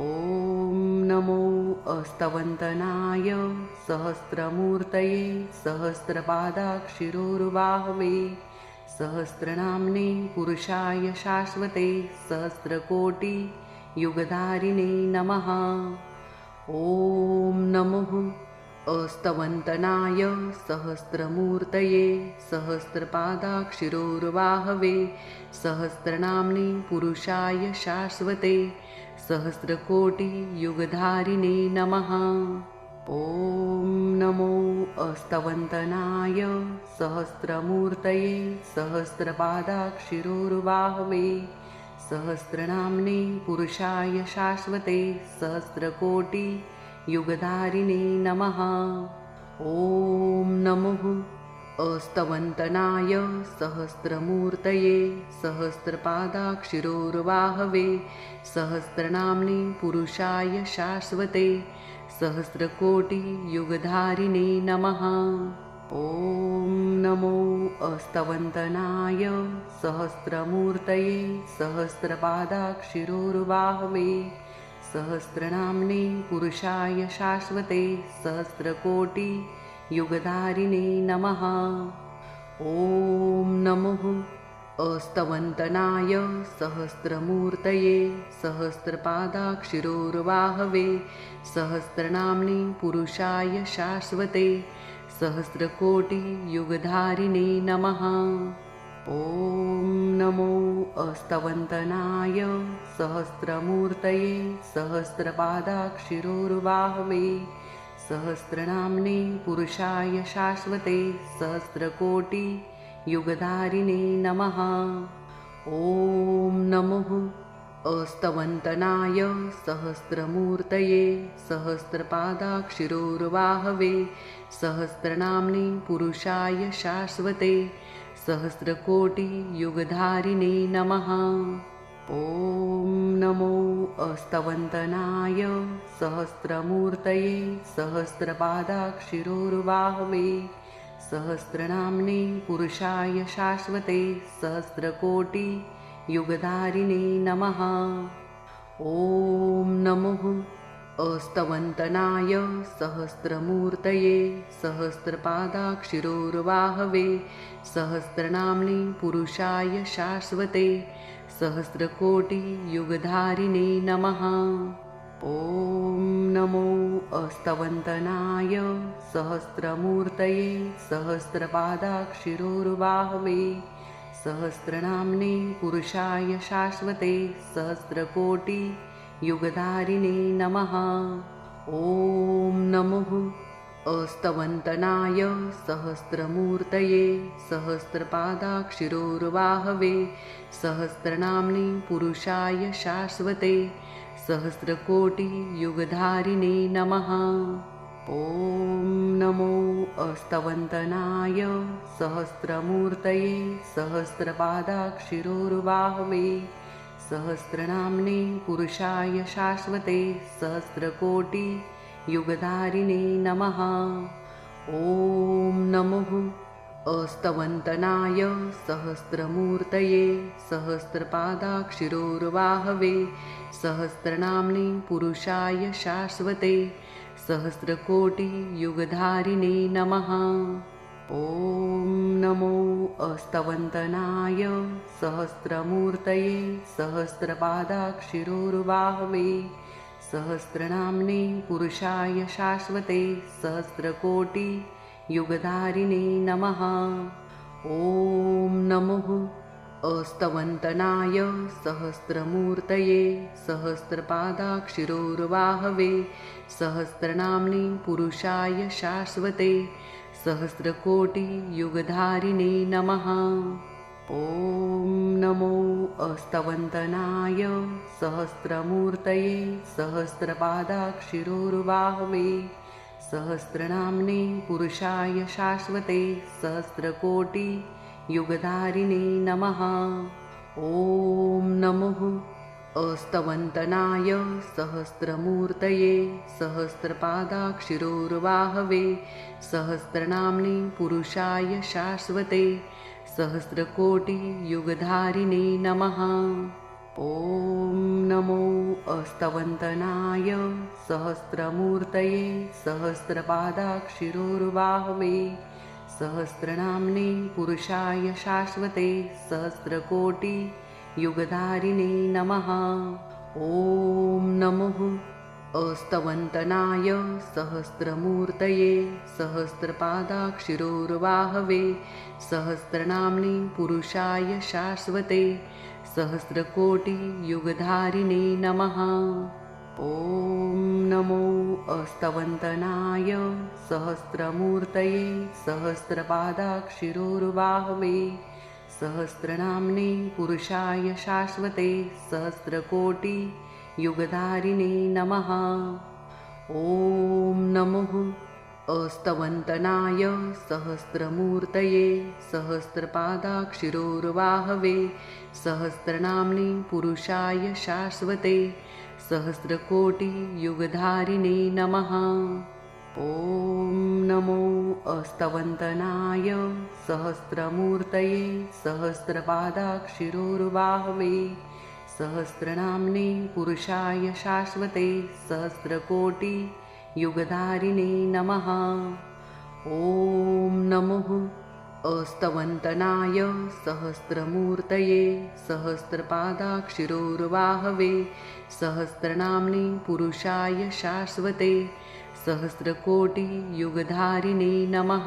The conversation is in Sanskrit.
ॐ नमो अस्तवन्तनाय सहस्रमूर्तये सहस्रपादाक्षिरोरुबाहवे सहस्रनाम्ने पुरुषाय शाश्वते सहस्रकोटियुगधारिणे नमः। ॐ नमः अस्तवन्तनाय सहस्रमूर्तये सहस्रपादाक्षिरोर्वाहवे सहस्रनाम्ने पुरुषाय शाश्वते सहस्रकोटियुगधारिणे नमः। ॐ नमो अस्तवन्तनाय सहस्रमूर्तये सहस्रपादाक्षिरोर्वाहवे सहस्रनाम्ने पुरुषाय शाश्वते सहस्रकोटियुगधारिणे नमः। ॐ नमः अस्तवन्तनाय सहस्रमूर्तये सहस्रपादाक्षिरोर्वाहवे सहस्रनाम्ने पुरुषाय शाश्वते सहस्रकोटियुगधारिणे नमः। ॐ नमो अस्तवन्तनाय सहस्रमूर्तये सहस्रपादाक्षिरोर्वाहवे सहस्रनाम्ने पुरुषाय शाश्वते सहस्रकोटियुगधारिणे नमः। ॐ नमः। अस्तवन्तनाय सहस्रमूर्तये सहस्रपादाक्षिरोर्वाहवे सहस्रनाम्ने पुरुषाय शाश्वते सहस्रकोटियुगधारिणे नमः। ॐ नमो अस्तवन्तनाय सहस्रमूर्तये सहस्रपादाक्षिरोर्वाहवे सहस्रनाम्ने पुरुषाय शाश्वते सहस्रकोटियुगधारिणे नमः। ॐ नमः। अस्तवन्तनाय सहस्रमूर्तये सहस्रपादाक्षिरोर्वाहवे सहस्रनाम्ने पुरुषाय शाश्वते सहस्रकोटियुगधारिणे नमः ॐ नमो अस्तवन्तनाय सहस्रमूर्तये सहस्रपादाक्षिरोर्वाहवे सहस्रनाम्ने पुरुषाय शाश्वते सहस्रकोटियुगधारिणे नमः। ॐ नमः अस्तवन्तनाय सहस्रमूर्तये सहस्रपादाक्षिरोर्वाहवे सहस्रनाम्ने पुरुषाय शाश्वते सहस्रकोटियुगधारिणे नमः। ॐ नमो अस्तवन्तनाय सहस्रमूर्तये सहस्रपादाक्षिरोर्वाहवे सहस्रनाम्ने पुरुषाय शाश्वते सहस्रकोटियुगधारिणे नमः। ॐ नमः अस्तवन्तनाय सहस्रमूर्तये सहस्रपादाक्षिरोर्वाहवे सहस्रनाम्ने पुरुषाय शाश्वते सहस्रकोटियुगधारिणे नमः। ॐ नमो अस्तवन्तनाय सहस्रमूर्तये सहस्रपादाक्षिरोर्वाहवे सहस्रनाम्ने पुरुषाय शाश्वते सहस्रकोटियुगधारिणे नमः। ॐ नमः। अस्तवन्तनाय सहस्रमूर्तये सहस्रपादाक्षिरोर्वाहवे सहस्रनाम्ने पुरुषाय शाश्वते सहस्रकोटियुगधारिणे नमः। ॐ नमो अस्तवन्तनाय सहस्रमूर्तये सहस्रपादाक्षिरोर्वाहवे सहस्रनाम्ने पुरुषाय शाश्वते सहस्रकोटियुगधारिणे नमः। ॐ नमः। अस्तवन्तनाय सहस्रमूर्तये सहस्रपादाक्षिरोर्वाहवे सहस्रनाम्ने पुरुषाय शाश्वते सहस्रकोटियुगधारिणे नमः ॐ नमो अस्तवन्तनाय सहस्रमूर्तये सहस्रपादाक्षिरोर्वाहवे सहस्रनाम्ने पुरुषाय शाश्वते सहस्रकोटियुगधारिणे नमः। ॐ नमः अस्तवन्तनाय सहस्रमूर्तये सहस्रपादाक्षिरोर्वाहवे सहस्रनाम्ने पुरुषाय शाश्वते सहस्रकोटियुगधारिणे नमः। ॐ नमो अस्तवन्तनाय सहस्रमूर्तये सहस्रपादाक्षिरोर्बाहवे सहस्रनाम्ने पुरुषाय शाश्वते सहस्रकोटियुगधारिणे नमः। ॐ नमः अस्तवन्तनाय सहस्रमूर्तये सहस्रपादाक्षिरोर्वाहवे सहस्रनाम्नि पुरुषाय शाश्वते सहस्रकोटियुगधारिणे नमः। ॐ नमो अस्तवन्तनाय सहस्रमूर्तये सहस्रपादाक्षिरोर्वाहवे सहस्रनाम्ने पुरुषाय शाश्वते सहस्रकोटियुगधारिणे नमः। ॐ नमः। अस्तवन्तनाय सहस्रमूर्तये सहस्रपादाक्षिरोर्वाहवे सहस्रनाम्नि पुरुषाय शाश्वते सहस्रकोटियुगधारिणे नमः। ॐ नमो अस्तवन्तनाय सहस्रमूर्तये सहस्रपादाक्षिरोर्वाहवे सहस्रनाम्ने पुरुषाय शाश्वते सहस्रकोटियुगधारिणे नमः। ॐ नमः। अस्तवन्तनाय सहस्रमूर्तये सहस्रपादाक्षिरोर्वाहवे सहस्रनाम्नि पुरुषाय शाश्वते सहस्रकोटियुगधारिणे नमः